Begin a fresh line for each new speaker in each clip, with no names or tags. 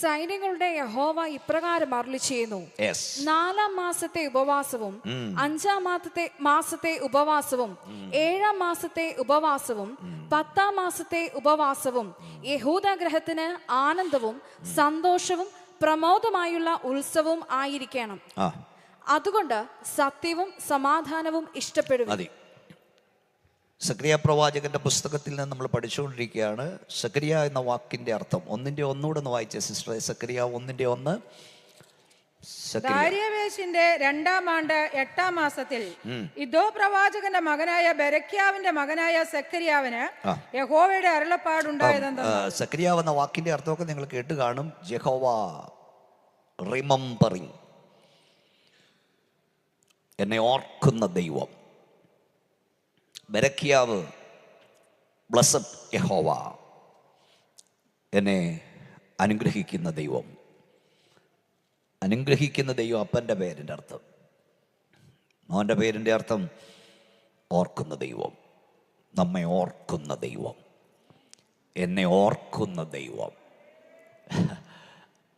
സൈന്യങ്ങളുടെ യഹോവ ഇപ്രകാരം അരുളി ചെയ്യുന്നു നാലാം മാസത്തെ ഉപവാസവും അഞ്ചാം മാസത്തെ മാസത്തെ ഉപവാസവും ഏഴാം മാസത്തെ ഉപവാസവും പത്താം മാസത്തെ ഉപവാസവും യഹൂദ ഗ്രഹത്തിന് ആനന്ദവും സന്തോഷവും പ്രമോദമായുള്ള ഉത്സവവും ആയിരിക്കണം. അതുകൊണ്ട് സത്യവും സമാധാനവും ഇഷ്ടപ്പെടും
സക്രിയ പ്രവാചകന്റെ പുസ്തകത്തിൽ നിന്ന് നമ്മൾ പഠിച്ചുകൊണ്ടിരിക്കുകയാണ്. സക്രിയ എന്ന വാക്കിന്റെ അർത്ഥം ഒന്നിന്റെ ഒന്നുകൂടെ ഒന്ന് വായിച്ച സിസ്റ്റർ സക്രിയ ഒന്നിന്റെ ഒന്ന്
ദാര്യവേശിന്റെ രണ്ടാം ആണ്ട് എട്ടാം മാസത്തിൽ ഇതോ പ്രവാചകന്റെ മകനായ ബെരക്യാവിന്റെ മകനായ
സക്രിയാവിന്
യഹോവയുടെ അരുളപ്പാടുണ്ടായതെന്താ?
സക്രിയാവ് സക്രിയ എന്ന വാക്കിന്റെ അർത്ഥമൊക്കെ നിങ്ങൾ കേട്ട് കാണും. Jehovah remembering. എന്നെ ഓർക്കുന്ന ദൈവം. ബരക്കിയാവ് ബ്ലസഡ് യഹോവ എന്നെ അനുഗ്രഹിക്കുന്ന ദൈവം. അനുഗ്രഹിക്കുന്ന ദൈവം അപ്പന്റെ പേരിന്റെ അർത്ഥം. മോന്റെ പേരിന്റെ അർത്ഥം ഓർക്കുന്ന ദൈവം. നമ്മെ ഓർക്കുന്ന ദൈവം. എന്നെ ഓർക്കുന്ന ദൈവം.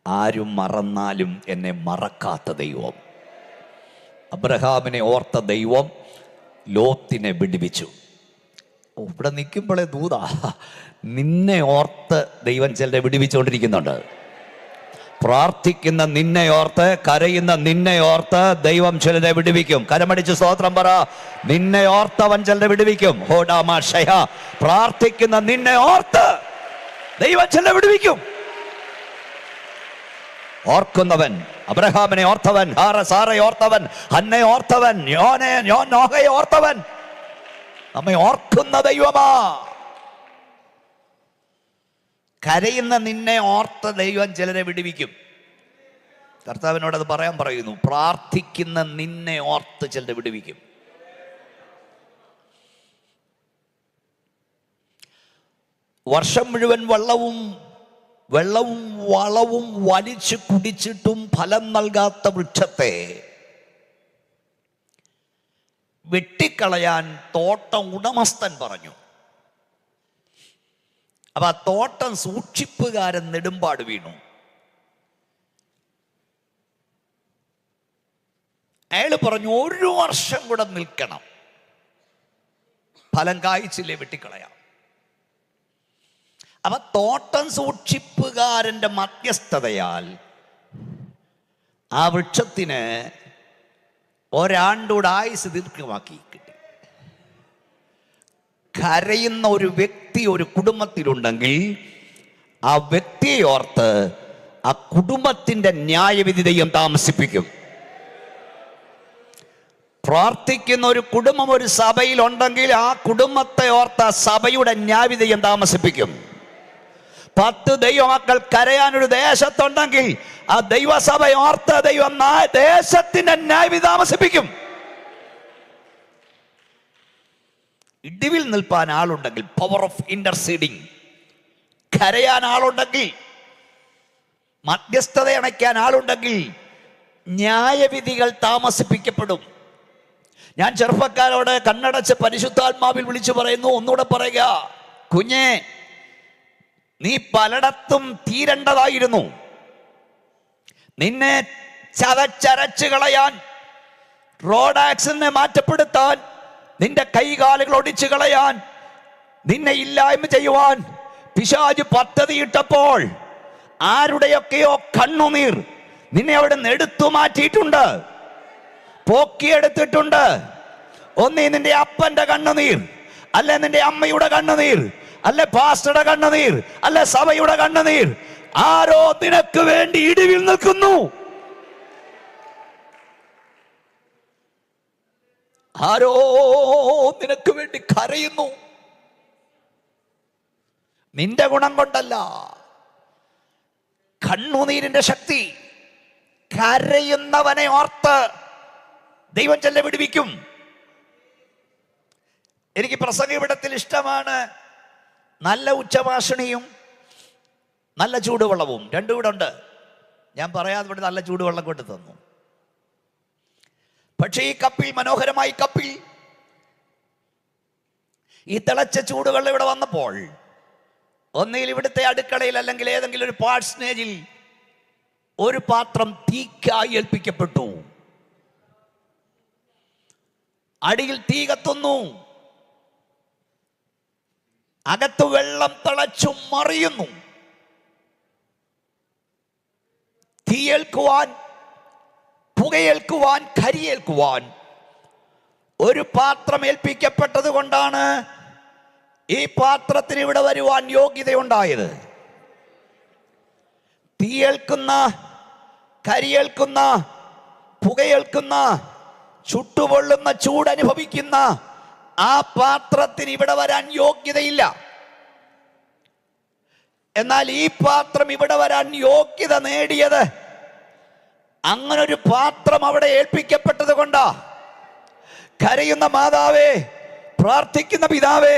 ആരും മറന്നാലും എന്നെ മറക്കാത്ത ദൈവം. അബ്രഹാമിനെ ഓർത്ത ദൈവം. ലോത്തിനെ വിടുവിച്ചു ഓ, ഇവിടെ നിൽക്കുമ്പോഴേ ദൂതാ. നിന്നെ ഓർത്ത് ദൈവം ചിലരെ വിടുവിച്ചുകൊണ്ടിരിക്കുന്നുണ്ട് പ്രാർത്ഥിക്കുന്ന നിന്നെ ഓർത്ത് കരയുന്ന നിന്നെ ഓർത്ത് ദൈവം ചിലരെ വിടുവിക്കും കരമടിച്ച് സ്തോത്രം പറ. നിന്നെ ഓർത്തവൻ ചിലരെ വിടുവിക്കും ഹോഡാമ ഷയ. പ്രാർത്ഥിക്കുന്ന നിന്നെ ഓർത്ത് ദൈവം ചിലരെ വിടുവിക്കും ഓർക്കുന്നവൻ അബ്രഹാമിനെ ഓർത്തവൻ സാറയെ ഓർത്തവൻ ഹന്നെ ഓർത്തവൻ യോനെ ഓർത്തവൻ. നമ്മെ ഓർക്കുന്ന ദൈവമാ. കരയുന്ന നിന്നെ ഓർത്ത ദൈവം ചിലരെ വിടുവിക്കും. കർത്താവിനോട് അത് പറയാൻ പറയുന്നു പ്രാർത്ഥിക്കുന്ന നിന്നെ ഓർത്ത് ചിലരെ വിടുവിക്കും. വർഷം മുഴുവൻ വെള്ളവും വെള്ളവും വളവും വലിച്ചു കുടിച്ചിട്ടും ഫലം നൽകാത്ത വൃക്ഷത്തെ വെട്ടിക്കളയാൻ തോട്ടം ഉടമസ്ഥൻ പറഞ്ഞു. അപ്പൊ ആ തോട്ടം സൂക്ഷിപ്പുകാരൻ നെടുമ്പാട് വീണു. അയാൾ പറഞ്ഞു ഒരു വർഷം കൂടെ നിൽക്കണം. ഫലം കായ്ച്ചില്ലേ വെട്ടിക്കളയാം. അപ്പൊ തോട്ടം സൂക്ഷിപ്പുകാരന്റെ മധ്യസ്ഥതയാൽ ആ വൃക്ഷത്തിന് ഒരാണ്ടൂടെ ആയുസ് ദീർഘമാക്കി കിട്ടി. കരയുന്ന ഒരു വ്യക്തി ഒരു കുടുംബത്തിലുണ്ടെങ്കിൽ ആ വ്യക്തിയെ ഓർത്ത് ആ കുടുംബത്തിന്റെ ന്യായവിധി ദൈവം താമസിപ്പിക്കും. പ്രാർത്ഥിക്കുന്ന ഒരു കുടുംബം ഒരു സഭയിലുണ്ടെങ്കിൽ ആ കുടുംബത്തെ ഓർത്ത് സഭയുടെ ന്യായവിധയം താമസിപ്പിക്കും. പത്ത് ദൈവമക്കൾ ഒരു ദേശത്തുണ്ടെങ്കിൽ ആ ദൈവസഭ ഓർത്ത ദൈവം ദേശത്തിന്റെ ന്യായവിധി താമസിപ്പിക്കും. ഇടിവിൽ നിൽപ്പാൻ ആളുണ്ടെങ്കിൽ പവർ ഓഫ് ഇന്റർസീഡിങ് കരയാൻ ആളുണ്ടെങ്കിൽ മധ്യസ്ഥത അണയ്ക്കാൻ ആളുണ്ടെങ്കിൽ ന്യായവിധികൾ താമസിപ്പിക്കപ്പെടും. ഞാൻ ചെറുപ്പക്കാരോട് കണ്ണടച്ച് പരിശുദ്ധാത്മാവിൽ വിളിച്ചു പറയുന്നു ഒന്നുകൂടെ പറയുക കുഞ്ഞെ നീ പലയിടത്തും തീരേണ്ടതായിരുന്നു. നിന്നെ ചതച്ചരച്ച് കളയാൻ റോഡ് ആക്സിഡന്റിനെ മാറ്റപ്പെടുത്താൻ നിന്റെ കൈകാലുകൾ ഒടിച്ചു കളയാൻ നിന്നെ ഇല്ലായ്മ ചെയ്യുവാൻ പിശാജ് പദ്ധതിയിട്ടപ്പോൾ ആരുടെയൊക്കെയോ കണ്ണുനീർ നിന്നെ അവിടെ നിന്ന് എടുത്തു മാറ്റിയിട്ടുണ്ട്. പോക്കിയെടുത്തിട്ടുണ്ട്. ഒന്നീ നിന്റെ അപ്പന്റെ കണ്ണുനീർ അല്ലെ നിന്റെ അമ്മയുടെ കണ്ണുനീർ അല്ലെ പാസ്റ്ററുടെ കണ്ണുനീർ അല്ലെ സഭയുടെ കണ്ണുനീർ ആരോ നിനക്ക് വേണ്ടി ഇടിവിൽ നിൽക്കുന്നു. ആരോ നിനക്ക് വേണ്ടി കരയുന്നു. നിന്റെ ഗുണം കൊണ്ടല്ല. കണ്ണുനീരിന്റെ ശക്തി കരയുന്നവനെ ഓർത്ത് ദൈവം ചെല്ല വിടുവിക്കും എനിക്ക് പ്രസംഗ ഇവിടത്തിൽ ഇഷ്ടമാണ് നല്ല ഉച്ചഭാഷണിയും നല്ല ചൂടുവെള്ളവും. രണ്ടും കൂടെ ഉണ്ട്. ഞാൻ പറയാതെ ഇവിടെ നല്ല ചൂടുവെള്ളം കൊണ്ട് തന്നു. പക്ഷേ ഈ കപ്പിൽ മനോഹരമായി കപ്പിൽ ഈ തിളച്ച ചൂടുവെള്ളം ഇവിടെ വന്നപ്പോൾ ഒന്നിൽ ഇവിടുത്തെ അടുക്കളയിൽ അല്ലെങ്കിൽ ഏതെങ്കിലും ഒരു പാഴ്സ്നേജിൽ ഒരു പാത്രം തീക്കായി ഏൽപ്പിക്കപ്പെട്ടു. അടിയിൽ തീ കത്തുന്നു. അകത്ത് വെള്ളം തിളച്ചു മറിയുന്നു. തീയേൽക്കുവാൻ പുകയേൽക്കുവാൻ കരിയേൽക്കുവാൻ ഒരു പാത്രം ഏൽപ്പിക്കപ്പെട്ടത് കൊണ്ടാണ് ഈ പാത്രത്തിന് ഇവിടെ വരുവാൻ യോഗ്യതയുണ്ടായത്. തീയേൽക്കുന്ന കരിയേൽക്കുന്ന പുകയേൽക്കുന്ന ചുട്ടുപൊള്ളുന്ന ചൂടനുഭവിക്കുന്ന ആ പാത്രത്തിന് ഇവിടെ വരാൻ യോഗ്യതയില്ല. എന്നാൽ ഈ പാത്രം ഇവിടെ വരാൻ യോഗ്യത നേടിയത് ഒരു പാത്രം അവിടെ ഏൽപ്പിക്കപ്പെട്ടത് കൊണ്ടാ. കരയുന്ന മാതാവേ പ്രാർത്ഥിക്കുന്ന പിതാവേ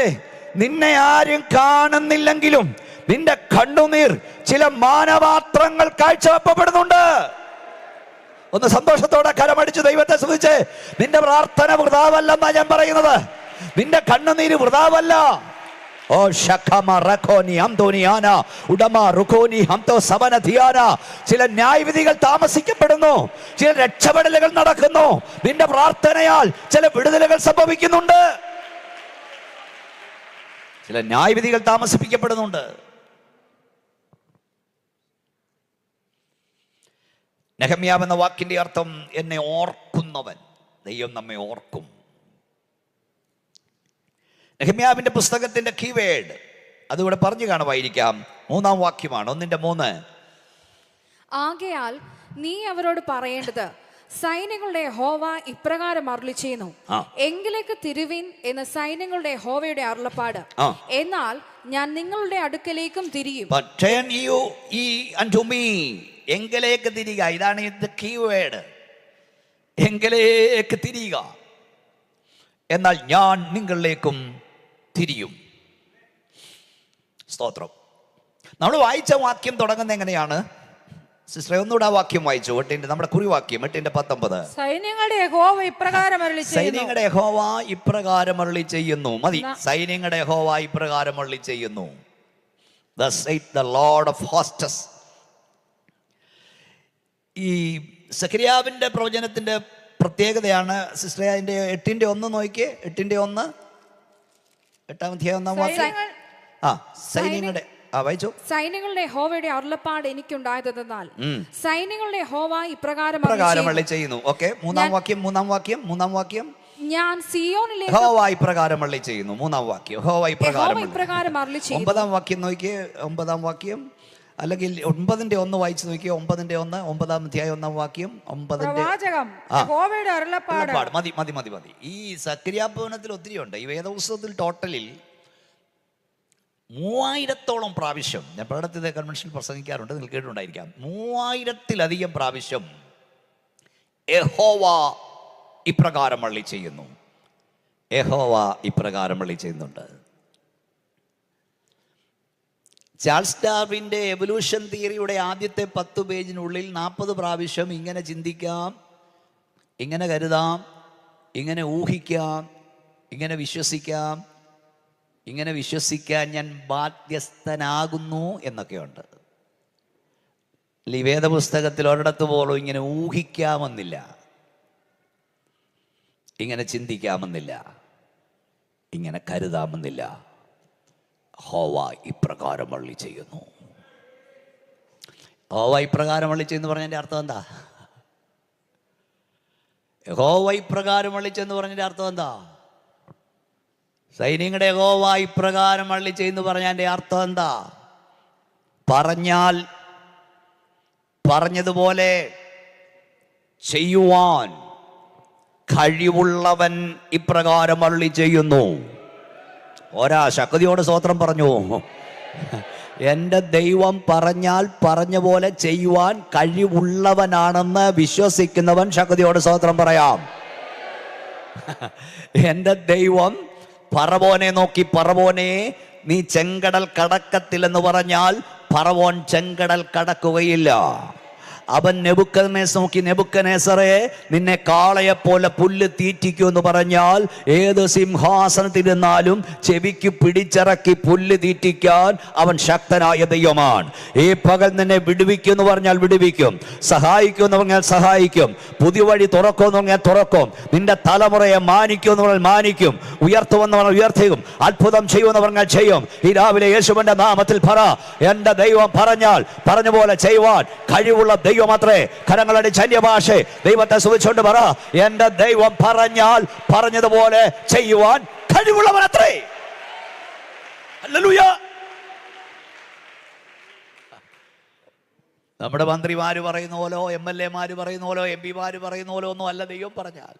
നിന്നെ ആരും കാണുന്നില്ലെങ്കിലും നിന്റെ കണ്ണുനീർ ചില മാനപാത്രങ്ങൾ കാഴ്ചവെപ്പപ്പെടുന്നുണ്ട് ഒന്ന് സന്തോഷത്തോടെ കരമടിച്ച് ദൈവത്തെ ശ്രദ്ധിച്ച് നിന്റെ പ്രാർത്ഥന വൃതാവല്ലെന്നാ ഞാൻ പറയുന്നത്. നിന്റെ കണ്ണുനീര് വൃതാവല്ല. ഓ ശഖമ റഖോനി ഉടമ ഹംതോ ചില ന്യായവിധികൾ താമസിക്കപ്പെടുന്നു ചില രക്ഷപ്പെടലുകൾ നടക്കുന്നു. നിന്റെ പ്രാർത്ഥനയാൽ ചില വിടുതലുകൾ സംഭവിക്കുന്നുണ്ട്. ചില ന്യായവിധികൾ താമസിപ്പിക്കപ്പെടുന്നുണ്ട്. നെഹമ്യാവ് എന്ന വാക്കിന്റെ അർത്ഥം എന്നെ ഓർക്കുന്നവൻ ദൈവം നമ്മെ ഓർക്കും. നെഹമ്യാവിന്റെ പുസ്തകത്തിന്റെ കീവേഡ്. അതിവിടെ പറഞ്ഞു കാണുമായിരിക്കാം. മൂന്നാം വാക്യമാണ്. ഒന്നിന്റെ മൂന്ന്.
ആകയാൽ നീ അവരോട് പറയേണ്ടത് സൈന്യങ്ങളുടെ ഹോവ ഇപ്രകാരം അരുളി ചെയ്യുന്നു. എങ്കിലേക്ക് തിരുവിൻ എന്ന് സൈന്യങ്ങളുടെ ഹോവയുടെ അരുളപ്പാട്. എന്നാൽ ഞാൻ നിങ്ങളുടെ അടുക്കലേക്കും തിരിയും.
എങ്കിലേക്ക് തിരിക ഇതാണ് ഇത് കീവേഡ്. എങ്കിലേക്ക് തിരിയുക. എന്നാൽ ഞാൻ നിങ്ങളിലേക്കും തിരിയും. സ്തോത്രം. നമ്മൾ വായിച്ച വാക്യം തുടങ്ങുന്നത് എങ്ങനെയാണ്? സിസ്റ്ററെ ഒന്നുകൂടെ ആ വാക്യം വായിച്ചു. എട്ടിന്റെ നമ്മുടെ കുറിവാക്യം എട്ടിന്റെ പത്തൊമ്പത്.
സൈന്യങ്ങളുടെ യഹോവ ഇപ്രകാരം അരളി ചെയ്യുന്നു.
സൈന്യങ്ങളുടെ യഹോവ ഇപ്രകാരം അരുളി ചെയ്യുന്നു. മതി. സൈന്യങ്ങളുടെ യഹോവ ഇപ്രകാരം അരളി ചെയ്യുന്നു. Saith the Lord of hosts. ഈ സക്രിയാവിന്റെ പ്രവചനത്തിന്റെ പ്രത്യേകതയാണ്. സിസ്റ്റർ അതിന്റെ എട്ടിന്റെ ഒന്ന് നോക്കിയേ. എട്ടിന്റെ ഒന്ന്. എട്ടാം അധ്യായം ഒന്നാം വാക്യം. ആ സൈന്യങ്ങളുടെ
സൈന്യങ്ങളുടെ ഹോവയുടെ അരുളപ്പാട് എനിക്കുണ്ടായതെന്നാൽ
എന്നാൽ
സൈന്യങ്ങളുടെ ഹോവ ഇപ്രകാരം
പ്രകാരം
ചെയ്യുന്നു.
ഓക്കെ മൂന്നാം വാക്യം മൂന്നാം വാക്യം മൂന്നാം വാക്യം.
ഞാൻ സിയോനിലേക്ക്
ഹോവായി ഇപ്രകാരം അള്ളി ചെയ്യുന്നു മൂന്നാം വാക്യം.
ഹോവായി പ്രകാരം
ഒമ്പതാം വാക്യം നോക്കിയേ ഒമ്പതാം വാക്യം. അല്ലെങ്കിൽ ഒമ്പതിന്റെ ഒന്ന് വായിച്ചു നോക്കിയോ? ഒമ്പതിന്റെ ഒന്ന് ഒമ്പതാം അധ്യായം ഒന്നാം വാക്യം ഒമ്പതിന്റെ
അരുളപ്പാട്.
മതി മതി മതി മതി. ഈ സക്രിയാഭവനത്തിൽ ഒത്തിരി ഉണ്ട്. ഈ വേദപുസ്തകത്തിൽ ടോട്ടലിൽ മൂവായിരത്തോളം പ്രാവശ്യം ഞാൻ പലയിടത്തെ കൺവെൻഷനിൽ പ്രസംഗിക്കാറുണ്ട് നിങ്ങൾ കേട്ടിട്ടുണ്ടായിരിക്കാം. മൂവായിരത്തിലധികം പ്രാവശ്യം യഹോവ ഇപ്രകാരം വള്ളി ചെയ്യുന്നു. യഹോവ ഇപ്രകാരം വള്ളി ചെയ്യുന്നുണ്ട്. ചാൾസ് ഡാർവിന്റെ എവല്യൂഷൻ തിയറിയുടെ ആദ്യത്തെ പത്ത് പേജിനുള്ളിൽ നാൽപ്പത് പ്രാവശ്യം ഇങ്ങനെ ചിന്തിക്കാം ഇങ്ങനെ കരുതാം ഇങ്ങനെ ഊഹിക്കാം ഇങ്ങനെ വിശ്വസിക്കാം ഇങ്ങനെ വിശ്വസിക്കാൻ ഞാൻ ബാധ്യസ്ഥനാകുന്നു എന്നൊക്കെയുണ്ട്. ഈ വേദപുസ്തകത്തിൽ ഒരിടത്ത് പോലും ഇങ്ങനെ ഊഹിക്കാമെന്നില്ല ഇങ്ങനെ ചിന്തിക്കാമെന്നില്ല ഇങ്ങനെ കരുതാമെന്നില്ല. ഹോവ ഇപ്രകാരം വള്ളി ചെയ്യുന്നു. ഹോവ ഇപ്രകാരം വള്ളി ചെയ്യുന്നു പറഞ്ഞതിന്റെ അർത്ഥം എന്താ? ഹോവ ഇപ്രകാരം വള്ളിച്ചെന്ന് പറഞ്ഞതിന്റെ അർത്ഥം എന്താ? സൈന്യങ്ങളുടെ ഹോവ ഇപ്രകാരം വള്ളി ചെയ്യുന്നു പറഞ്ഞതിന്റെ അർത്ഥം എന്താ? പറഞ്ഞാൽ പറഞ്ഞതുപോലെ ചെയ്യുവാൻ കഴിവുള്ളവൻ ഇപ്രകാരം വള്ളി ചെയ്യുന്നു. ഒരാ ശക്തിയോട് സ്തോത്രം പറഞ്ഞു. എന്റെ ദൈവം പറഞ്ഞാൽ പറഞ്ഞ പോലെ ചെയ്യുവാൻ കഴിവുള്ളവനാണെന്ന് വിശ്വസിക്കുന്നവൻ ശക്തിയോട് സ്തോത്രം പറയാം. എന്റെ ദൈവം പറവോനെ നോക്കി പറവോനെ നീ ചെങ്കടൽ കടക്കത്തില്ലെന്ന് പറഞ്ഞാൽ പറവോൻ ചെങ്കടൽ കടക്കുകയില്ല. അവൻ നെബുക്കനേസ് നോക്കി നെബുക്കനേസറെ നിന്നെ കാളയെപ്പോലെ പുല്ല് തീറ്റിക്കൂ എന്ന് പറഞ്ഞാൽ ഏത് സിംഹാസനത്തിരുന്നാലും ചെവിക്ക് പിടിച്ചിറക്കി പുല്ല് തീറ്റിക്കാൻ അവൻ ശക്തനായ ദൈവമാണ്. ഈ പകൽ നിന്നെ വിടുവിക്കും എന്ന് പറഞ്ഞാൽ വിടുവിക്കും. സഹായിക്കും എന്ന് പറഞ്ഞാൽ സഹായിക്കും. പുതിയ വഴി തുറക്കും എന്ന് പറഞ്ഞാൽ തുറക്കും. നിന്റെ തലമുറയെ മാനിക്കും എന്ന് പറഞ്ഞാൽ മാനിക്കും. ഉയർത്തുമെന്ന് പറഞ്ഞാൽ ഉയർത്തിയും അത്ഭുതം ചെയ്യുമെന്ന് പറഞ്ഞാൽ ചെയ്യും. ഈ രാവിലെ യേശുവിന്റെ നാമത്തിൽ പറ. എന്റെ ദൈവം പറഞ്ഞാൽ പറഞ്ഞ പോലെ ചെയ്യുവാൻ കഴിവുള്ള ദൈവമത്രേ കരങ്ങളടി ചന്യഭാഷ ദൈവത്തെ സ്തുതിച്ചുകൊണ്ട് പറ. എന്റെ ദൈവം പറഞ്ഞാൽ പറഞ്ഞതുപോലെ ചെയ്യുവാൻ കഴിവുള്ളവനത്രേ ഹല്ലേലൂയ. നമ്മുടെ മന്ത്രിമാര് പറയുന്ന പോലോ എം എൽ എമാർ പറയുന്ന പോലോ എം പിമാര് പറയുന്ന പോലോ ഒന്നും അല്ല ദൈവം പറഞ്ഞാൽ.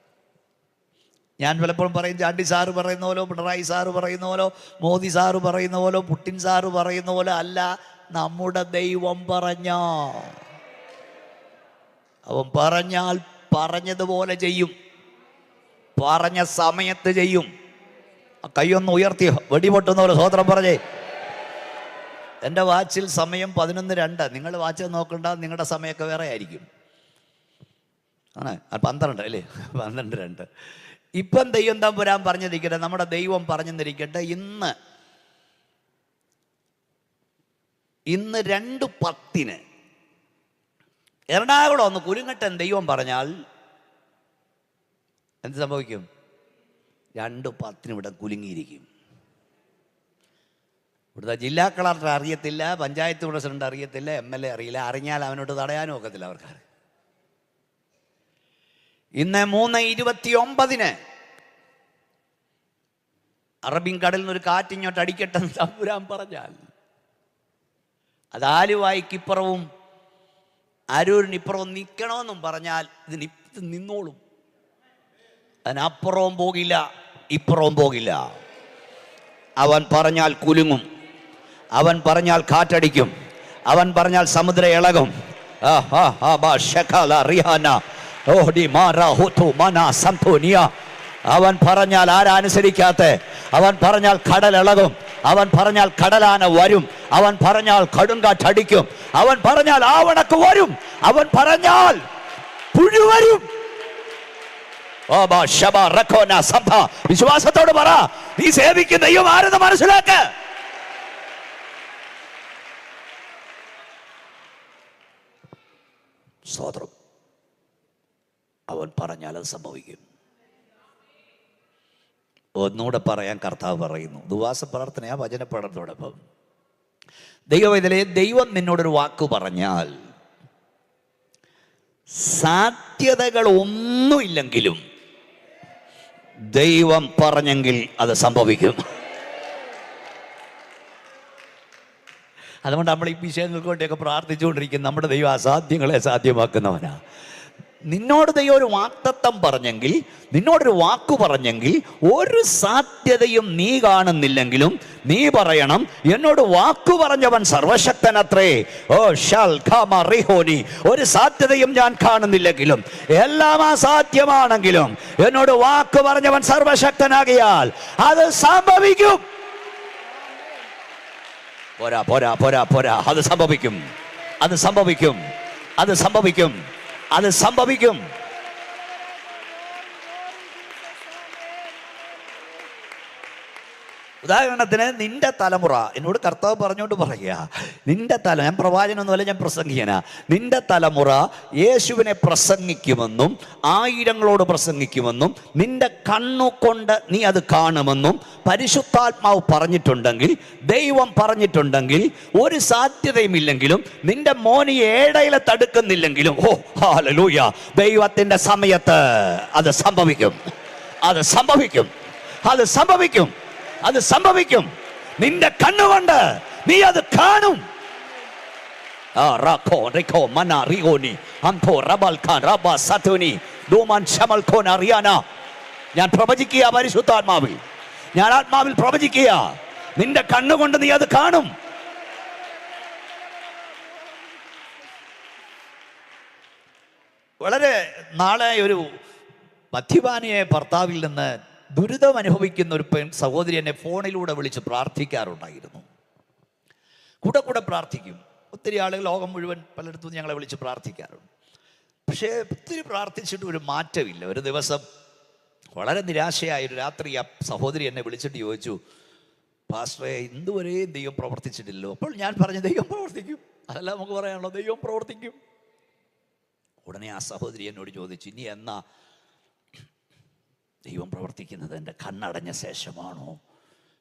ഞാൻ പലപ്പോഴും പറയും ചാണ്ടി സാറ് പറയുന്ന പോലോ പിണറായി സാറ് പറയുന്ന പോലോ മോദി സാറ് പറയുന്ന പോലോ പുട്ടിൻ സാറ് പറയുന്ന പോലെ അല്ല നമ്മുടെ ദൈവം പറഞ്ഞ അവൻ പറഞ്ഞാൽ പറഞ്ഞതുപോലെ ചെയ്യും. പറഞ്ഞ സമയത്ത് ചെയ്യും. കൈയൊന്ന് ഉയർത്തി വെടിപൊട്ടുന്ന ഒരു സ്വോത്രം പറഞ്ഞേ. എന്റെ വാച്ചിൽ സമയം പതിനൊന്ന് രണ്ട്. നിങ്ങൾ വാച്ച് നോക്കണ്ട നിങ്ങളുടെ സമയമൊക്കെ വേറെ ആയിരിക്കും. ആണ്? പന്ത്രണ്ട് അല്ലേ? പന്ത്രണ്ട് രണ്ട്. ഇപ്പം ദൈവം തമ്പുരാൻ പറഞ്ഞിരിക്കട്ടെ? നമ്മുടെ ദൈവം പറഞ്ഞെന്നിരിക്കട്ടെ ഇന്ന് ഇന്ന് രണ്ട് പത്തിന് എറണാകുളം ഒന്ന് കുരുങ്ങട്ടൻ ദൈവം പറഞ്ഞാൽ എന്ത് സംഭവിക്കും? രണ്ട് പത്തിന് ഇവിടെ കുലുങ്ങിയിരിക്കും. ഇവിടുത്തെ ജില്ലാ കളക്ടർ അറിയത്തില്ല പഞ്ചായത്ത് പ്രസിഡന്റ് അറിയത്തില്ല എം എൽ എ അറിയില്ല. അറിഞ്ഞാൽ അവനോട് തടയാനും ഒക്കത്തില്ല അവർക്ക് ഇന്ന് മൂന്ന് ഇരുപത്തി ഒമ്പതിന് അറബിൻ കടലിൽ നിന്ന് ഒരു കാറ്റിങ്ങോട്ട് അടിക്കട്ടെന്ന് തമ്പുരാൻ പറഞ്ഞാൽ അത് ആലുവായിക്കിപ്പുറവും ഇപ്പുറം നിൽക്കണമെന്നും പറഞ്ഞാൽ ഇതിന് ഇത് നിന്നോളും. അതിനപ്പുറവും പോകില്ല ഇപ്പുറവും പോകില്ല. അവൻ പറഞ്ഞാൽ കുലുങ്ങും. അവൻ പറഞ്ഞാൽ കാറ്റടിക്കും. അവൻ പറഞ്ഞാൽ സമുദ്ര ഇളകും. അവൻ പറഞ്ഞാൽ ആരാനുസരിക്കാത്ത അവൻ പറഞ്ഞാൽ കടൽ ഇളകും. അവൻ പറഞ്ഞാൽ കടലാന വരും. അവൻ പറഞ്ഞാൽ കടുങ്കാറ്റടിക്കും. അവൻ പറഞ്ഞാൽ ആവണക്ക് വരും. അവൻ പറഞ്ഞാൽ പുഴു വരും. വിശ്വാസത്തോട് പറ. നീ സേവിക്കുന്ന ദൈവം ആരെന്ന് മനസ്സിലാക്ക. സ്വതന്ത്രം അവൻ പറഞ്ഞാൽ അത് സംഭവിക്കും. ഒന്നുകൂടെ പറയാൻ കർത്താവ് പറയുന്നു. ദുവാസ പ്രാർത്ഥനയാ വചന പഠനത്തോടൊപ്പം ദൈവം ഇതിലെ ദൈവം നിന്നോടൊരു വാക്ക് പറഞ്ഞാൽ സാധ്യതകൾ ഒന്നുമില്ലെങ്കിലും ദൈവം പറഞ്ഞെങ്കിൽ അത് സംഭവിക്കും. അതുകൊണ്ട് നമ്മൾ ഈ വിഷയങ്ങൾക്ക് വേണ്ടിയൊക്കെ പ്രാർത്ഥിച്ചുകൊണ്ടിരിക്കും നമ്മുടെ ദൈവം അസാധ്യങ്ങളെ സാധ്യമാക്കുന്നവനാ. നിന്നോട് ദൈവം ഒരു വാക്തത്വം പറഞ്ഞെങ്കിൽ നിന്നോടൊരു വാക്കു പറഞ്ഞെങ്കിൽ ഒരു സാധ്യതയും നീ കാണുന്നില്ലെങ്കിലും നീ പറയണം എന്നോട് വാക്കു പറഞ്ഞവൻ സർവശക്തനത്രേ. ഓ ഷൽ റിഹോനി ഒരു സാധ്യതയും ഞാൻ കാണുന്നില്ലെങ്കിലും എല്ലാം അസാധ്യമാണെങ്കിലും എന്നോട് വാക്ക് പറഞ്ഞവൻ സർവശക്തനാകിയാൽ അത് സംഭവിക്കും. പോരാ പോരാ പോരാ പോരാ. അത് സംഭവിക്കും. അത് സംഭവിക്കും. അത് സംഭവിക്കും. അത് സംഭവിക്കും. ഉദാഹരണത്തിന് നിന്റെ തലമുറ എന്നോട് കർത്താവ് പറഞ്ഞുകൊണ്ട് പറയുക നിന്റെ തല ഞാൻ പ്രവാചനൊന്നുമല്ല ഞാൻ പ്രസംഗിക്കന. നിന്റെ തലമുറ യേശുവിനെ പ്രസംഗിക്കുമെന്നും ആയിരങ്ങളോട് പ്രസംഗിക്കുമെന്നും നിന്റെ കണ്ണുകൊണ്ട് നീ അത് കാണുമെന്നും പരിശുദ്ധാത്മാവ് പറഞ്ഞിട്ടുണ്ടെങ്കിൽ ദൈവം പറഞ്ഞിട്ടുണ്ടെങ്കിൽ ഒരു സാധ്യതയുമില്ലെങ്കിലും നിന്റെ മോനി ഏടയിലെ തടുക്കുന്നില്ലെങ്കിലും ഓ ഹാലലൂയ ദൈവത്തിന്റെ സമയത്ത് അത് സംഭവിക്കും. അത് സംഭവിക്കും. അത് സംഭവിക്കും. അത് സംഭവിക്കും. നിന്റെ കണ്ണുകൊണ്ട് നീ അത് കാണും. റാഖോ, റിഖോ, മന, റിഗോനി, അംഥോ, റബൽ ഖാൻ, റബ, സതുനി, ദൂമാൻ, ശമൽ ഖോൻ, അറിയാന. ഞാൻ പ്രവചിക്കുക പരിശുദ്ധാത്മാവിൽ. ഞാൻ ആത്മാവിൽ പ്രവചിക്കുക. നിന്റെ കണ്ണുകൊണ്ട് നീ അത് കാണും. വളരെ നാളെ ഒരു മധ്യപാനിയെ ഭർത്താവിൽ നിന്ന് ദുരിതം അനുഭവിക്കുന്ന ഒരു പെൺ സഹോദരി എന്നെ ഫോണിലൂടെ വിളിച്ച് പ്രാർത്ഥിക്കാറുണ്ടായിരുന്നു. കൂടെ കൂടെ പ്രാർത്ഥിക്കും. ഒത്തിരി ആളുകൾ ലോകം മുഴുവൻ പലയിടത്തും ഞങ്ങളെ വിളിച്ച് പ്രാർത്ഥിക്കാറുണ്ട്. പക്ഷേ ഒത്തിരി പ്രാർത്ഥിച്ചിട്ട് ഒരു മാറ്റമില്ല. ഒരു ദിവസം വളരെ നിരാശയായ ഒരു രാത്രി ആ സഹോദരി എന്നെ വിളിച്ചിട്ട് ചോദിച്ചു പാസ്റ്ററെ ഇന്നുവരെയും ദൈവം പ്രവർത്തിച്ചിട്ടില്ലല്ലോ. അപ്പോൾ ഞാൻ പറഞ്ഞു ദൈവം പ്രവർത്തിക്കും. അതല്ല നമുക്ക് പറയാനുള്ളത് ദൈവം പ്രവർത്തിക്കും. ഉടനെ ആ സഹോദരി എന്നോട് ചോദിച്ചു ഇനി എന്നാ ദൈവം പ്രവർത്തിക്കുന്നത് എന്റെ കണ്ണടഞ്ഞ ശേഷമാണോ?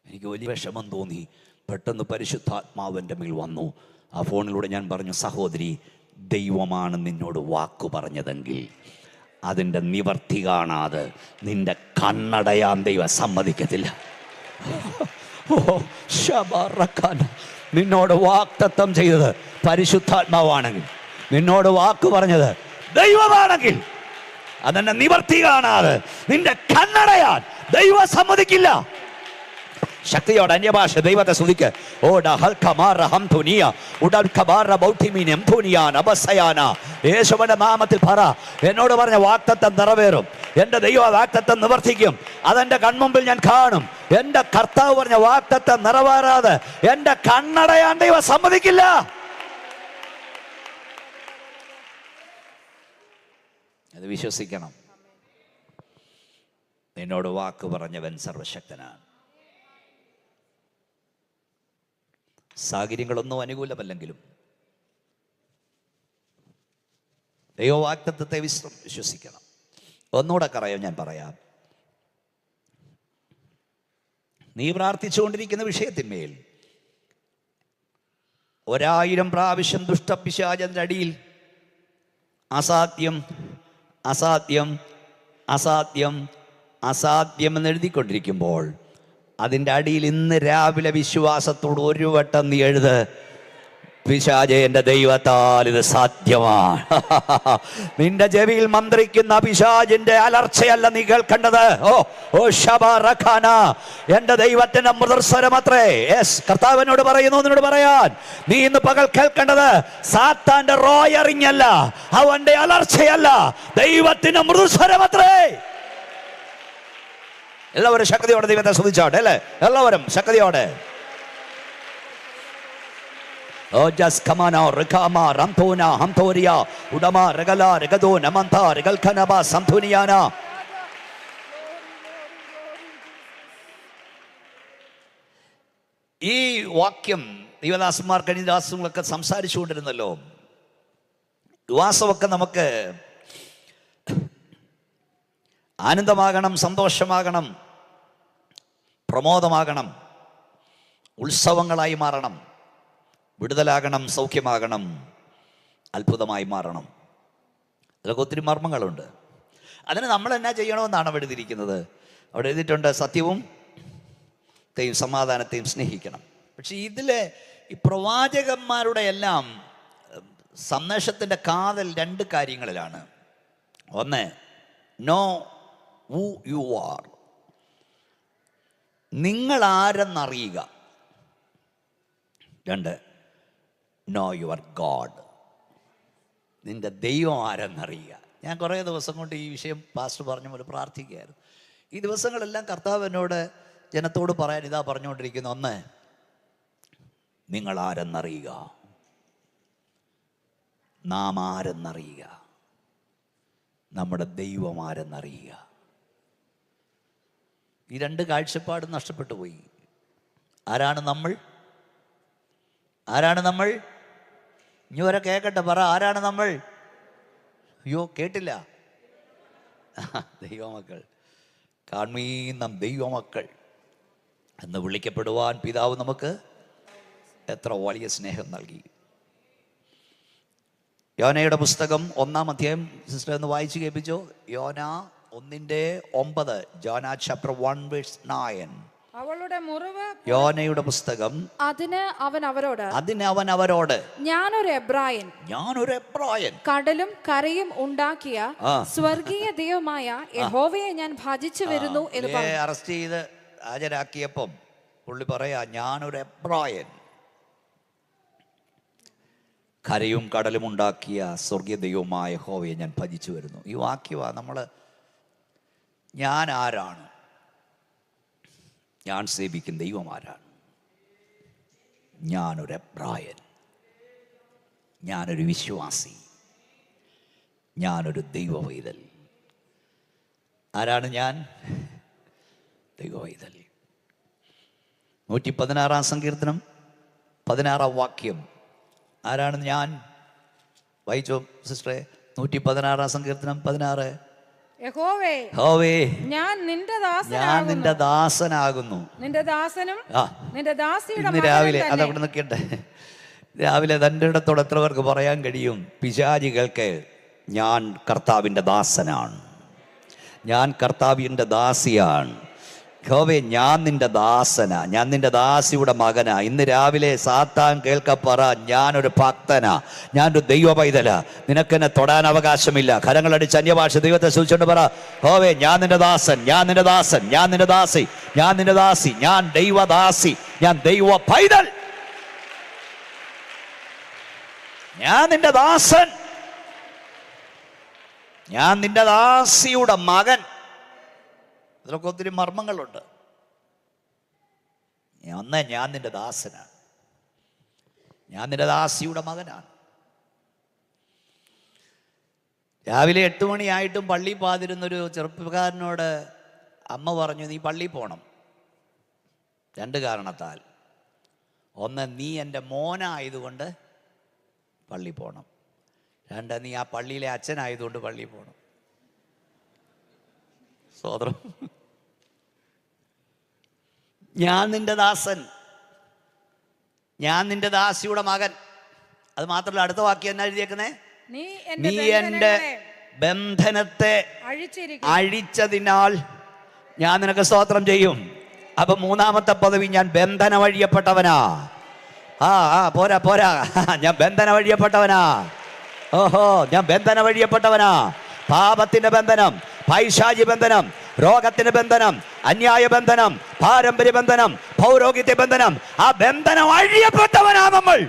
എനിക്ക് വലിയ വിഷമം തോന്നി. പെട്ടെന്ന് പരിശുദ്ധാത്മാവ് എന്റെ മേൽ വന്നു. ആ ഫോണിലൂടെ ഞാൻ പറഞ്ഞു സഹോദരി ദൈവമാണ് നിന്നോട് വാക്കു പറഞ്ഞതെങ്കിൽ അതിന്റെ നിവർത്തി കാണാതെ നിന്റെ കണ്ണടയാൻ ദൈവം സമ്മതിക്കത്തില്ല. നിന്നോട് വാക്തത്വം ചെയ്തത് പരിശുദ്ധാത്മാവാണെങ്കിൽ നിന്നോട് വാക്ക് പറഞ്ഞത് ദൈവമാണെങ്കിൽ. അതെന്നെ നിവർത്തി കാണാതെ നിന്റെ കണ്ണടയാൻ ദൈവം സമ്മതിക്കില്ല. ശക്തിയോടെ അന്യഭാഷ ദൈവത്തെ സ്തുതിക്ക്. ഓ നാമത്തിൽ പറ. എന്നോട് പറഞ്ഞ വാക്തത്വം നിറവേറും. എന്റെ ദൈവ വാക്തത്വം നിവർത്തിക്കും. അതെന്റെ കൺമുമ്പിൽ ഞാൻ കാണും. എന്റെ കർത്താവ് പറഞ്ഞ വാക്തത്വം നിറവേറാതെ എന്റെ കണ്ണടയാൻ ദൈവം സമ്മതിക്കില്ല. അത് വിശ്വസിക്കണം. നിന്നോട് വാക്ക് പറഞ്ഞവൻ സർവശക്തനാണ്. സാഹചര്യങ്ങളൊന്നും അനുകൂലമല്ലെങ്കിലും ദൈവവാക്തത്വത്തെ വിശ്വസിക്കണം. ഒന്നുകൂടെ കറയാം ഞാൻ പറയാം. നീ പ്രാർത്ഥിച്ചുകൊണ്ടിരിക്കുന്ന വിഷയത്തിന്മേൽ ഒരായിരം പ്രാവശ്യം ദുഷ്ടപിശാചന്റെ അടിയിൽ അസാധ്യം അസാധ്യം അസാധ്യം അസാധ്യം എന്ന് എഴുതിക്കൊണ്ടിരിക്കുമ്പോൾ അതിന്റെ അടിയിൽ ഇന്ന് രാവിലെ വിശ്വാസത്തോട് ഒരു വട്ടം നീ എഴുത്. പിശാചെ എന്റെ ദൈവത്താൽ ഇത് സാധ്യമാണ്. നിന്റെ ചെവിയിൽ മന്ത്രിക്കുന്ന പിശാജിന്റെ അലർച്ചയല്ല നീ കേൾക്കേണ്ടത്. ഓ ഓ ഷബാറഖാന എന്റെ ദൈവത്തിന്റെ മൃദർസ്വരമത്രേ യെസ് കർത്താവിനോട് പറയുന്നു എന്നോട് പറയാൻ. നീ ഇന്ന് പകൽ കേൾക്കേണ്ടത് സാത്താന്റെ റോയറിങ്ങല്ല അവന്റെ അലർച്ചയല്ല ദൈവത്തിന്റെ മൃദുസ്വരമത്രേ എല്ലാവരും ശക്തിയോടെ ദൈവത്തെ ശ്രദ്ധിച്ചോട്ടെ അല്ലേ? എല്ലാവരും ശക്തിയോടെ. Oh, just come on now. Rikama, Ramtona, Hamtoria, Udama, Regala, Regado, Namanta, Regal Kanaba, Samtuniana. ഈ വാക്യം ദൈവദാസന്മാർ കഴിഞ്ഞ ദാസങ്ങളൊക്കെ സംസാരിച്ചുകൊണ്ടിരുന്നല്ലോ വിവാസമൊക്കെ നമുക്ക് ആനന്ദമാകണം സന്തോഷമാകണം പ്രമോദമാകണം ഉത്സവങ്ങളായി മാറണം വിടുതലാകണം സൗഖ്യമാകണം അത്ഭുതമായി മാറണം. അതിലൊക്കെ ഒത്തിരി മർമ്മങ്ങളുണ്ട്. അതിന് നമ്മൾ എന്നാ ചെയ്യണമെന്നാണ് അവിടെ എഴുതിയിരിക്കുന്നത്. അവിടെ എഴുതിയിട്ടുണ്ട് സത്യവും ത്തെയും സമാധാനത്തെയും സ്നേഹിക്കണം. പക്ഷെ ഇതിലെ ഈ പ്രവാചകന്മാരുടെ എല്ലാം സന്ദേശത്തിന്റെ കാതൽ രണ്ട് കാര്യങ്ങളിലാണ്. ഒന്ന് നോ വു യു ആർ നിങ്ങൾ ആരെന്നറിയുക. രണ്ട് നോ യുവർ ഗോഡ് നിന്റെ ദൈവം ആരെന്നറിയുക. ഞാൻ കുറേ ദിവസം കൊണ്ട് ഈ വിഷയം പാസ്റ്റർ പറഞ്ഞ പോലെ പ്രാർത്ഥിക്കുകയായിരുന്നു. ഈ ദിവസങ്ങളെല്ലാം കർത്താവ് എന്നോട് ജനത്തോട് പറയാൻ ഇതാ പറഞ്ഞുകൊണ്ടിരിക്കുന്ന. ഒന്ന് നിങ്ങൾ ആരെന്നറിയുക നാം ആരെന്നറിയുക? നമ്മുടെ ദൈവം ആരെന്നറിയുക? ഈ രണ്ട് കാഴ്ചപ്പാടും നഷ്ടപ്പെട്ടു പോയി. ആരാണ് നമ്മൾ? ആരാണ് നമ്മൾ? ഇനി വരെ കേക്കട്ടെ പറ ആരാണ് നമ്മൾ? അയ്യോ കേട്ടില്ല. ദൈവമക്കൾ കാൺമീന്നം ദൈവമക്കൾ. എന്ന് വിളിക്കപ്പെടുവാൻ പിതാവ് നമുക്ക് എത്ര വലിയ സ്നേഹം നൽകി. യോനയുടെ പുസ്തകം ഒന്നാം അധ്യായം സിസ്റ്റർ എന്ന് വായിച്ചു കേൾപ്പിച്ചോ? യോന ഒന്നിന്റെ ഒമ്പത് Jonah chapter one verse nine
അവളുടെ മുറിവ്
യോനയുടെ പുസ്തകം.
അതിന് അവൻ അവരോട്
അതിന് അവൻ അവരോട്
ഞാനൊരു എബ്രായൻ.
ഞാനൊരു എബ്രായൻ.
കടലും കരയും ഉണ്ടാക്കിയ സ്വർഗീയ ദൈവമായ യഹോവയെ ഞാൻ ഭജിച്ചു വരുന്നു എന്ന് പറഞ്ഞു.
അറസ്റ്റ് ചെയ്ത് ഹാജരാക്കിയപ്പം പുള്ളി പറയാ ഞാനൊരു എബ്രായൻ. കരയും കടലും ഉണ്ടാക്കിയ സ്വർഗീയ ദൈവമായ യഹോവയെ ഞാൻ ഭജിച്ചു വരുന്നു. ഈ വാക്യമാണ് നമ്മൾ ഞാൻ ആരാണ്? ഞാൻ സേവിക്കും ദൈവം ആരാണ്? ഞാനൊരു എബ്രായൻ. ഞാനൊരു വിശ്വാസി. ഞാനൊരു ദൈവവൈതൽ. ആരാണ് ഞാൻ? ദൈവവൈതൽ. നൂറ്റി പതിനാറാം സങ്കീർത്തനം പതിനാറാം വാക്യം. ആരാണ് ഞാൻ? വായിച്ചോ സിസ്റ്ററെ. നൂറ്റി പതിനാറാം സങ്കീർത്തനം പതിനാറ്.
ഞാൻ നിന്റെ ദാസനാകുന്നു.
നിന്റെ
ദാസനും നിന്റെ ദാസിയുടെ
രാവിലെ. അതവിടെ നിൽക്കട്ടെ. രാവിലെ തന്റെ ഇടത്തോടെ എത്ര പേർക്ക് പറയാൻ കഴിയും? പിശാചികൾക്ക് ഞാൻ കർത്താവിന്റെ ദാസനാണ്. ഞാൻ കർത്താവിന്റെ ദാസിയാണ്. ഖോവേ ഞാൻ നിന്റെ ദാസന. ഞാൻ നിന്റെ ദാസിയുടെ മകന. ഇന്ന് രാവിലെ സാത്താൻ കേൾക്കപ്പറ ഞാനൊരു ഭക്തന. ഞാനൊരു ദൈവ പൈതല നിനക്കെന്നെ തൊടാൻ അവകാശമില്ല. കരങ്ങളടിച്ച് അന്യഭാഷ ദൈവത്തെ സൂചിച്ചുകൊണ്ട് പറ ഹോവേ ഞാൻ നിന്റെ ദാസൻ. ഞാൻ നിന്റെ ദാസൻ. ഞാൻ നിന്റെ ദാസി. ഞാൻ നിന്റെ ദാസി. ഞാൻ ദൈവദാസി. ഞാൻ ദൈവ പൈതൽ ഞാൻ നിന്റെ ദാസൻ. ഞാൻ നിന്റെ ദാസിയുടെ മകൻ. ഇതിലൊക്കെ ഒത്തിരി മർമ്മങ്ങളുണ്ട്. ഒന്ന് ഞാൻ നിന്റെ ദാസനാണ് ഞാൻ നിന്റെ ദാസിയുടെ മകനാണ് രാവിലെ എട്ട് മണിയായിട്ടും പള്ളി പാതിരുന്നൊരു ചെറുപ്പക്കാരനോട് അമ്മ പറഞ്ഞു നീ പള്ളി പോണം. രണ്ട് കാരണത്താൽ. ഒന്ന് നീ എന്റെ മോനായതുകൊണ്ട് പള്ളി പോകണം രണ്ട് നീ ആ പള്ളിയിലെ അച്ഛനായതുകൊണ്ട് പള്ളി പോകണം സോദരം ഞാൻ നിന്റെ ദാസൻ. ഞാൻ നിന്റെ ദാസിയുടെ മകൻ. അത് മാത്രമല്ല അടുത്ത വാക്യം എന്നാ എഴുതിയേക്കുന്നേ?
നീ എന്റെ
ബന്ധനത്തെ അഴിച്ചതിനാൽ ഞാൻ നിനക്ക് സ്തോത്രം ചെയ്യും. അപ്പൊ മൂന്നാമത്തെ പദവി ഞാൻ ബന്ധന വഴിയപ്പെട്ടവനാ. ആ ആ പോരാ പോരാ. ഞാൻ ബന്ധന വഴിയപ്പെട്ടവനാ. ഓഹോ ഞാൻ ബന്ധന വഴിയപ്പെട്ടവനാ. പാപത്തിന്റെ ബന്ധനം പൈശാചി ബന്ധനം രോഗത്തിന്റെ ബന്ധനം അന്യായ ബന്ധനം പാരമ്പര്യ ബന്ധനം പൗരോഹിത്യ ബന്ധനം ആ ബന്ധനം അഴിയപ്പെട്ടവനാ നമ്മൾ.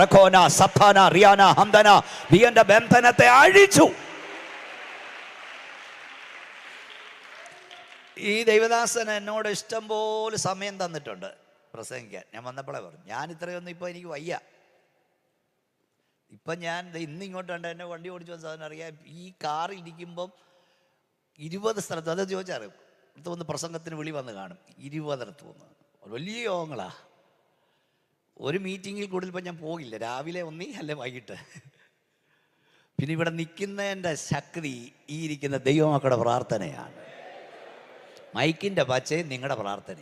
റഖോന സത്താന റിയാന ഹംദന ബന്ധനത്തെ അഴിച്ചു. ഈ ദൈവദാസൻ എന്നോട് ഇഷ്ടം പോലെ സമയം തന്നിട്ടുണ്ട് പ്രസംഗിക്കാൻ. ഞാൻ വന്നപ്പോഴേ പറഞ്ഞു ഞാൻ ഇത്രയൊന്നും ഇപ്പോൾ എനിക്ക് വയ്യ. ഇപ്പം ഞാൻ ഇന്ന് ഇങ്ങോട്ടുണ്ട് എന്നെ വണ്ടി ഓടിച്ചു വന്ന സാധനം അറിയാം. ഈ കാറിൽ ഇരിക്കുമ്പം ഇരുപത് സ്ഥലത്ത് അത് ചോദിച്ചാൽ അടുത്ത് വന്ന് പ്രസംഗത്തിന് വിളി വന്ന് കാണും. ഇരുപതിടത്ത് വന്ന്. വലിയ യോഗങ്ങളാ. ഒരു മീറ്റിങ്ങിൽ കൂടുതൽ ഇപ്പം ഞാൻ പോകില്ല. രാവിലെ ഒന്നി അല്ലെ വൈകിട്ട്. പിന്നെ ഇവിടെ നിൽക്കുന്നതിന്റെ ശക്തി ഈ ഇരിക്കുന്ന ദൈവമക്കളുടെ പ്രാർത്ഥനയാണ്. മൈക്കിന്റെ പച്ചേ നിങ്ങളുടെ പ്രാർത്ഥന.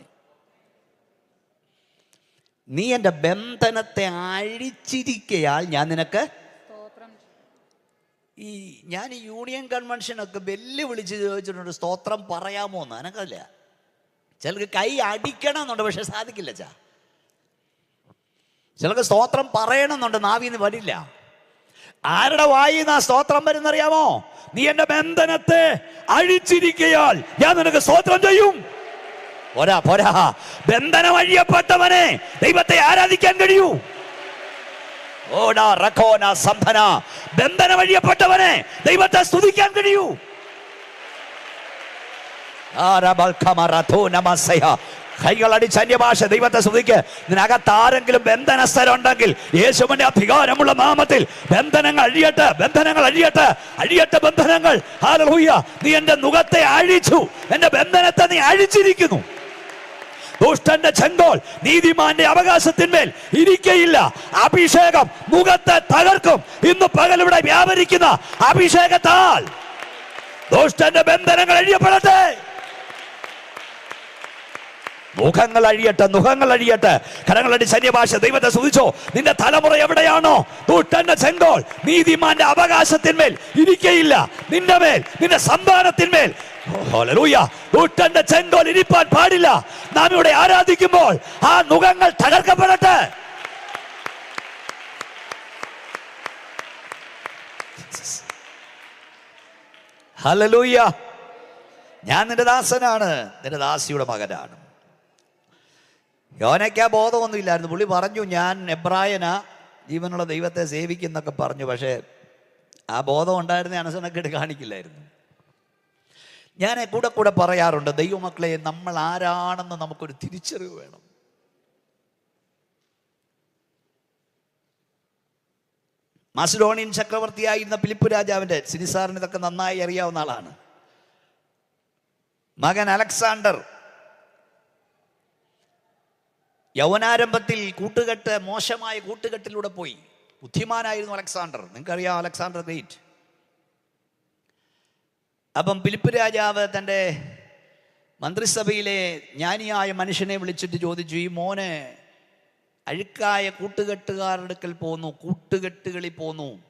നീ എന്റെ ബന്ധനത്തെ അഴിച്ചിരിക്കയാൽ ഞാൻ നിനക്ക് ഈ ഞാൻ ഈ യൂണിയൻ കൺവെൻഷനൊക്കെ വെല്ലുവിളിച്ച് ചോദിച്ചിട്ടുണ്ട് സ്തോത്രം പറയാമോ എന്ന്? എനക്കല്ല ചിലർക്ക് കൈ അടിക്കണം എന്നുണ്ട് പക്ഷെ സാധിക്കില്ല ചാ ചിലർക്ക് സ്തോത്രം പറയണമെന്നുണ്ട് നാവിന്ന് വരില്ല. ആരുടെ വായി ആ സ്തോത്രം വരുന്നറിയാമോ? നീ എന്റെ ബന്ധനത്തെ അഴിച്ചിരിക്കയാൽ ഞാൻ നിനക്ക് സ്തോത്രം ചെയ്യും. പോരാ പോരാ. ബന്ധനം അഴിയപ്പെട്ടവനെ ദൈവത്തെ ആരാധിക്കാൻ കഴിയൂ. ഓടാ റഖോന സംഭന ബന്ധന വഴിയപ്പെട്ടവനെ ദൈവത്തെ സ്തുതിക്കാൻ കഴിയൂ. കൈകളടിച്ച് അന്യഭാഷ ദൈവത്തെ സ്തുതിക്ക്. ഇതിനകത്ത് ആരെങ്കിലും ബന്ധനസ്ഥരുണ്ടെങ്കിൽ യേശുവിന്റെ അധികാരമുള്ള നാമത്തിൽ ബന്ധനങ്ങൾ അഴിയട്ടെ ബന്ധനങ്ങൾ അഴിയട്ടെ അഴിയട്ടെ ബന്ധനങ്ങൾ. നീ എന്റെ മുഖത്തെ അഴിച്ചു. എന്റെ ബന്ധനത്തെ നീ അഴിച്ചിരിക്കുന്നു. ദുഷ്ടന്റെ ചെങ്കോൽ നീതിമാന്റെ അവകാശത്തിന്മേൽ ഇരിക്കയില്ല. അഭിഷേകം മുഖത്തെ തകർക്കും. ഇന്ന് പകൽ ഇവിടെ വ്യാപരിക്കുന്ന അഭിഷേകത്താൽ ദുഷ്ടന്റെ ബന്ധനങ്ങൾ അഴിയപ്പെടട്ടെ മുഖങ്ങൾ അഴിയട്ടെ മുഖങ്ങൾ അഴിയട്ടെ. കരങ്ങളടി ശല്യഭാഷ ദൈവത്തെ സുതിച്ചോ നിന്റെ തലമുറ എവിടെയാണോ? തൂട്ടന്റെ ചെങ്കോൾ നീതിമാന്റെ അവകാശത്തിന്മേൽ ഇരിക്കയില്ല. നിന്റെ മേൽ നിന്റെ സന്താനത്തിന്മേൽ ചെങ്കോൽ ഇരിപ്പാൻ പാടില്ല. നാം ഇവിടെ ആരാധിക്കുമ്പോൾ ആ മുഖങ്ങൾ തകർക്കപ്പെടട്ടെ. ഹലലൂയ്യ ഞാൻ നിന്റെ ദാസനാണ്. നിന്റെ ദാസിയുടെ മകനാണ്. യോനയ്ക്ക് ആ ബോധമൊന്നുമില്ലായിരുന്നു. പുള്ളി പറഞ്ഞു ഞാൻ എബ്രായന ജീവനുള്ള ദൈവത്തെ സേവിക്കുന്നൊക്കെ പറഞ്ഞു. പക്ഷേ ആ ബോധം ഉണ്ടായിരുന്ന അനസനക്കെട്ട് കാണിക്കില്ലായിരുന്നു. ഞാൻ കൂടെ കൂടെ പറയാറുണ്ട് ദൈവമക്കളെ നമ്മൾ ആരാണെന്ന് നമുക്കൊരു തിരിച്ചറിവ് വേണം. മാസിഡോണിയൻ ചക്രവർത്തിയായിരുന്ന ഫിലിപ്പ് രാജാവിന്റെ സിനിസാറിന് ഇതൊക്കെ നന്നായി അറിയാവുന്ന ആളാണ്. മകൻ അലക്സാണ്ടർ യൗവനാരംഭത്തിൽ കൂട്ടുകെട്ട് മോശമായ കൂട്ടുകെട്ടിലൂടെ പോയി. ബുദ്ധിമാനായിരുന്നു അലക്സാണ്ടർ. നിങ്ങൾക്കറിയാം അലക്സാണ്ടർ ഗ്രേറ്റ് അപ്പം ഫിലിപ്പ് രാജാവ് തന്റെ മന്ത്രിസഭയിലെ ജ്ഞാനിയായ മനുഷ്യനെ വിളിച്ചിട്ട് ചോദിച്ചു ഈ മോന് അഴുക്കായ കൂട്ടുകെട്ടുകാരുടെ അടുക്കൽ പോന്നു കൂട്ടുകെട്ടുകളിൽ പോന്നു.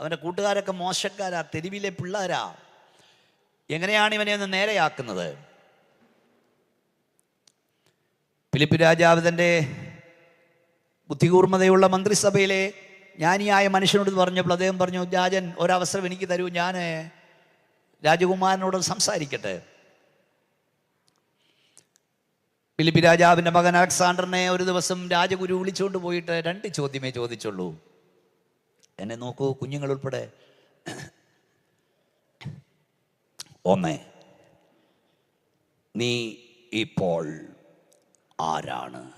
അവന്റെ കൂട്ടുകാരൊക്കെ മോശക്കാരാ തെരുവിലെ പിള്ളേരാ. എങ്ങനെയാണ് ഇവനെ ഒന്ന് നേരെയാക്കുന്നത്? ഫിലിപ്പ് രാജാവ് തന്റെ ബുദ്ധികൂർമ്മതയുള്ള മന്ത്രിസഭയിലെ ജ്ഞാനിയായ മനുഷ്യനോട് പറഞ്ഞപ്പോൾ അദ്ദേഹം പറഞ്ഞു രാജൻ ഒരവസരം എനിക്ക് തരൂ ഞാൻ രാജകുമാരനോട് സംസാരിക്കട്ടെ. ഫിലിപ്പ് രാജാവിന്റെ മകൻ അലക്സാണ്ടറിനെ ഒരു ദിവസം രാജഗുരു വിളിച്ചുകൊണ്ട് പോയിട്ട് രണ്ട് ചോദ്യമേ ചോദിച്ചുള്ളൂ. എന്നെ നോക്കൂ കുഞ്ഞുങ്ങൾ ഉൾപ്പെടെ. ഒന്ന് നീ ഇപ്പോൾ ആരാണ്?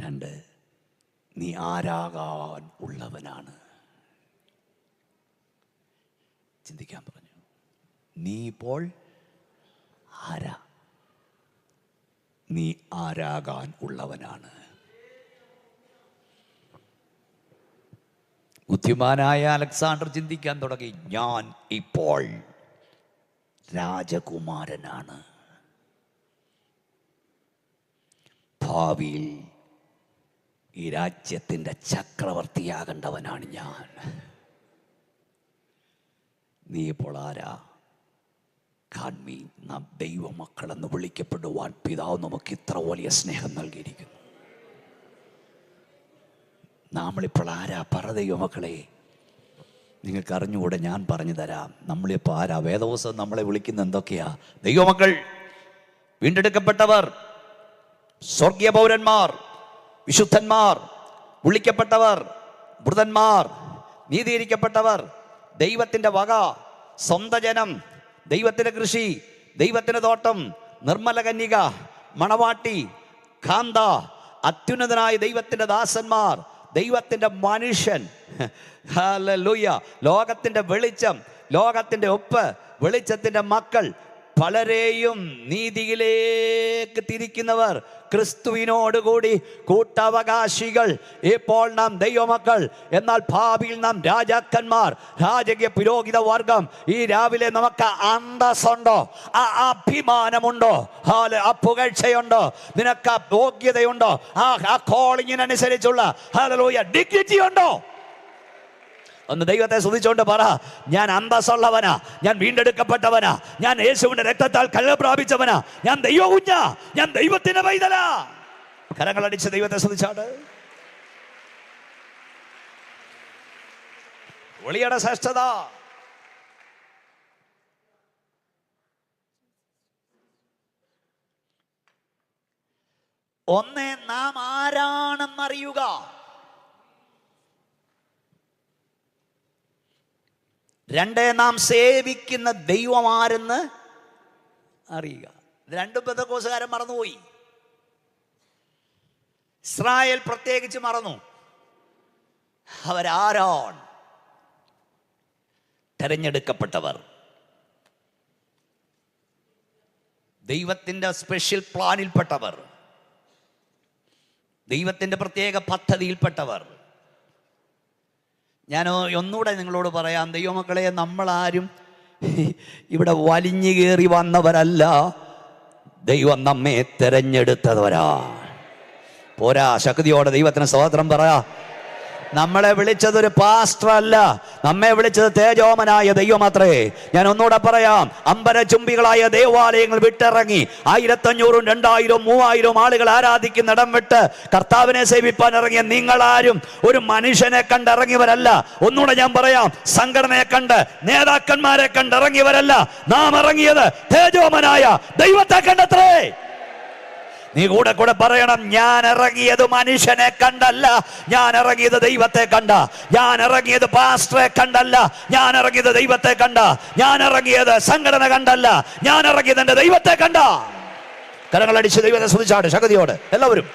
രണ്ട് നീ ആരാകാൻ ഉള്ളവനാണ്. ചിന്തിക്കാൻ പറഞ്ഞു. നീ ഇപ്പോൾ ആരാ? നീ ആരാകാൻ ഉള്ളവനാണ്. ബുദ്ധിമാനായ അലക്സാണ്ടർ ചിന്തിക്കാൻ തുടങ്ങി. ഞാൻ ഇപ്പോൾ രാജകുമാരനാണ്. ഭാവിയിൽ ഈ രാജ്യത്തിന്റെ ചക്രവർത്തിയാകേണ്ടവനാണ് ഞാൻ. നീ ഇപ്പോൾ ആരാ? കാൺമീ നാം ദൈവമക്കളെന്ന് വിളിക്കപ്പെടുവാൻ പിതാവ് നമുക്ക് ഇത്ര വലിയ സ്നേഹം നൽകിയിരിക്കുന്നു. നമ്മളിപ്പോൾ ആരാ? പറ ദൈവമക്കളെ. നിങ്ങൾക്ക് അറിഞ്ഞുകൂടെ ഞാൻ പറഞ്ഞു തരാം. നമ്മളിപ്പോൾ ആരാ? വേദവസം നമ്മളെ വിളിക്കുന്ന എന്തൊക്കെയാ? ദൈവമക്കൾ വീണ്ടെടുക്കപ്പെട്ടവർ സ്വർഗീയ പൗരന്മാർ വിശുദ്ധന്മാർ വിളിക്കപ്പെട്ടവർ മൃതന്മാർ നീതീകരിക്കപ്പെട്ടവർ ദൈവത്തിന്റെ വക സ്വന്തം ജനം ദൈവത്തിന്റെ കൃഷി ദൈവത്തിന്റെ തോട്ടം നിർമ്മല കന്യക മണവാട്ടി കാന്ത അത്യുന്നതനായ ദൈവത്തിന്റെ ദാസന്മാർ ദൈവത്തിന്റെ മനുഷ്യൻ. ഹല്ലേലൂയ. ലോകത്തിന്റെ വെളിച്ചം ലോകത്തിന്റെ ഒപ്പ് വെളിച്ചത്തിന്റെ മക്കൾ പലരെയും നീതിയിലേക്ക് തിരിക്കുന്നവർ ക്രിസ്തുവിനോടുകൂടി കൂട്ടവകാശികൾ. ഇപ്പോൾ നാം ദൈവമക്കൾ. എന്നാൽ ഭാവിയിൽ നാം രാജാക്കന്മാർ രാജകീയ പുരോഹിത വർഗം. ഈ രാവിലെ നമുക്ക് അന്തസ്സുണ്ടോ? ആ അഭിമാനമുണ്ടോ? ഹാൽ ആ പുകഴ്ചയുണ്ടോ? നിനക്ക് ആ യോഗ്യതയുണ്ടോ? ആ ആ കോളിങ്ങിനനുസരിച്ചുള്ള ഹാലലൂയ ഡിഗ്നിറ്റി ഉണ്ടോ? ഒന്ന് ദൈവത്തെ സ്തുതിച്ചുകൊണ്ട് പറ. ഞാൻ അന്തസ്സുള്ളവനാ. ഞാൻ വീണ്ടെടുക്കപ്പെട്ടവനാ. ഞാൻ യേശുവിന്റെ രക്തത്താൽ കല്ല് പ്രാപിച്ചവനാ ഞാൻ ദൈവ കുഞ്ഞ ഞാൻ ദൈവത്തിന്റെ പൈതലാ. കരങ്ങളടിച്ച് ദൈവത്തെ സ്തുതിച്ചാട്. ഒളിയുടെ ശ്രേഷ്ഠത. ഒന്ന് നാം ആരാണെന്നറിയുക. രണ്ട് നാം സേവിക്കുന്ന ദൈവമാരെന്ന് അറിയുക. രണ്ടും ബന്ധക്കോസുകാരൻ മറന്നുപോയി. ഇസ്രായേൽ പ്രത്യേകിച്ച് മറന്നു. അവരാരാണ്? തെരഞ്ഞെടുക്കപ്പെട്ടവർ. ദൈവത്തിന്റെ സ്പെഷ്യൽ പ്ലാനിൽപ്പെട്ടവർ ദൈവത്തിന്റെ പ്രത്യേക പദ്ധതിയിൽപ്പെട്ടവർ. ഞാൻ ഒന്നുകൂടെ നിങ്ങളോട് പറയാം. ദൈവമക്കളെ നമ്മളാരും ഇവിടെ വലിഞ്ഞു കയറി വന്നവരല്ല. ദൈവം നമ്മെ തെരഞ്ഞെടുത്തവരാ. പോരാ ശക്തിയോടെ ദൈവത്തിന് സ്വാതന്ത്ര്യം പറയാ നമ്മളെ വിളിച്ചത് ഒരു പാസ്റ്റർ അല്ല നമ്മെ വിളിച്ചത് തേജോമനായ ദൈവമാത്രേ ഞാൻ ഒന്നുകൂടെ പറയാം. അമ്പരചുംബികളായ ദേവാലയങ്ങൾ വിട്ടിറങ്ങി ആയിരത്തഞ്ഞൂറും രണ്ടായിരവും മൂവായിരവും ആളുകൾ ആരാധിക്കുന്ന ഇടം വിട്ട് കർത്താവിനെ സേവിപ്പാൻ ഇറങ്ങിയ നിങ്ങളാരും ഒരു മനുഷ്യനെ കണ്ടിറങ്ങിയവരല്ല. ഒന്നുകൂടെ ഞാൻ പറയാം. സംഘടനയെ കണ്ട് നേതാക്കന്മാരെ കണ്ടിറങ്ങിയവരല്ല. നാം ഇറങ്ങിയത് തേജോമനായ ദൈവത്തെ കണ്ടത്രേ. നീ കൂടെ കൂടെ പറയണം ഞാൻ ഇറങ്ങിയത് മനുഷ്യനെ കണ്ടല്ല ഞാൻ ഇറങ്ങിയത് ദൈവത്തെ കണ്ട ഞാൻ ഇറങ്ങിയത് പാസ്റ്ററെ കണ്ടല്ല ഞാൻ ഇറങ്ങിയത് ദൈവത്തെ കണ്ട ഞാൻ ഇറങ്ങിയത് സംഘടന കണ്ടല്ല ഞാൻ ഇറങ്ങിയത് എന്റെ ദൈവത്തെ കണ്ട. കരങ്ങളടിച്ച് ദൈവത്തെ ശ്രദ്ധിച്ചാണ് ശകതിയോട് എല്ലാവരും.